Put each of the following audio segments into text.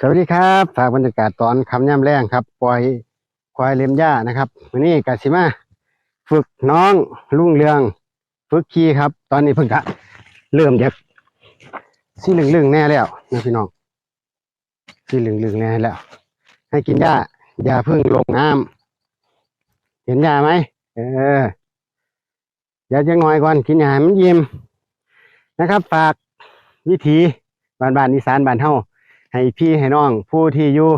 สวัสดีครับฝากบรรยากาศตอนคำย่ำแรงครับ ปล่อยควายเลี้ยมหญ้านะครับวันนี้กาสิมาฝึกน้องลุงเรือง ฝึกขี่ครับ ตอนนี้เพิ่งกะเริ่มจากสีเหลืองๆแน่แล้วนะพี่น้องสีเหลืองๆแน่แล้ว ให้กินหญ้าอย่าเพิ่งลงน้ำเห็นหญ้าไหมเอออย่าจะงอยก่อนกินหญ้าให้มันยิ้มนะครับ ฝากวิถีบานบ้านๆอีสานบ้านเฮา ให้พี่ให้น้องผู้ที่อยู่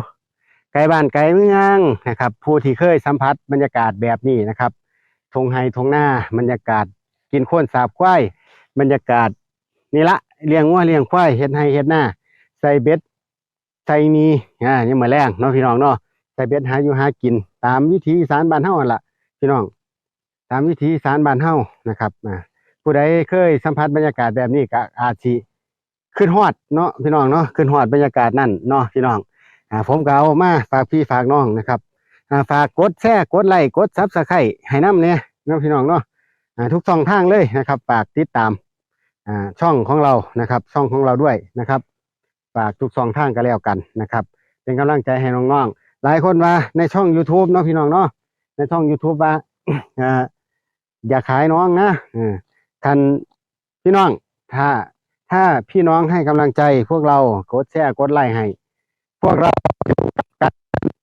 ไกลบ้านไกลเมืองนะครับ ผู้ที่เคยสัมผัสบรรยากาศแบบนี้นะครับทงไฮทงหน้าบรรยากาศกินข้นสาบควายบรรยากาศนี่ละเลี้ยงวัวเลี้ยงควายเฮ็ดไฮเฮ็ดหน้าใส่เบ็ดใส่มีอ่านี่มาแรงเนาะพี่น้องเนาะใส่เบ็ดหาอยู่หากิน ตามวิถีสานบ้านเฮากันล่ะ พี่น้อง ตามวิถีสานบ้านเฮานะครับอ่าผู้ใดเคยสัมผัสบรรยากาศแบบนี้ก็อาจสิ ขึ้นฮอดเนาะพี่น้องเนาะขึ้นฮอดบรรยากาศนั่นเนาะพี่น้องอ่าผมก็เอามาฝากพี่ฝากน้องนะครับอ่าฝากกดแชร์กดไลค์กดซับสไครต์ให้น้ำเนี่ยเนาะพี่น้องเนาะอ่าทุกช่องทางเลยนะครับฝากติดตามอ่าช่องของเรานะครับ ช่องของเราด้วยนะครับฝากทุกช่องทางก็แล้วกันนะครับ เป็นกำลังใจให้น้องๆหลายคนว่าในช่อง YouTube เนาะพี่น้องเนาะในช่อง YouTube ว่าอ่าอย่าขายน้องนะออท่านพี่น้องถ้า ถ้าพี่น้องให้กำลังใจพวกเรากดแชร์กดไลค์ให้ พวกเราอยู่กัน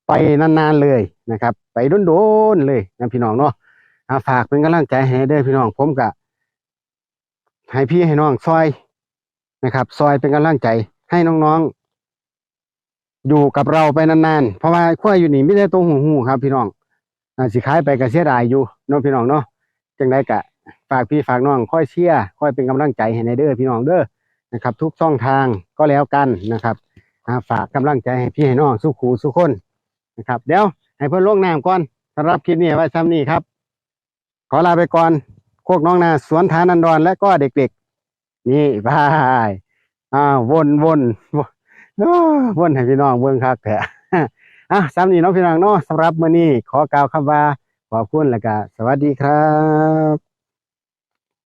ไปนานๆเลยนะครับ ไปโดนๆเลยนะพี่น้องเนาะฝากเป็นกำลังใจให้เด้อพี่น้องผมกะให้พี่ให้น้องซอยนะครับ ซอยเป็นกำลังใจให้น้องๆ อยู่กับเราไปนานๆ เพราะว่าควายอยู่นี่ไม่ได้ตรงหูหูครับ พี่น้องอ่าสิขายไปก็เสียดายอยู่เนาะพี่น้องเนาะจังไดกะฝากพี่ฝากน้องค่อยเชียร์ค่อยเป็นกำลังใจให้ในเด้อพี่น้องเด้อ นะครับ ทุกช่องทางก็แล้วกันนะครับฝากกำลังใจให้พี่ให้น้องสู้ขูสู้คนนะครับ เดี๋ยวให้เพื่อนลงน้ำก่อนสำหรับคลิปนี้ไว้ซ้ำนี้ครับ ขอลาไปก่อนโคกน้องนาสวนทานันดอนและก็เด็กๆ นี่บายอ่าวนวนวนวนให้พี่น้องเบิ่งคักแท้อะซ้ำนี้น้องพี่น้องเนาะสำหรับมื้อนี้ขอกล่าวคำว่าขอบคุณและก็สวัสดีครับ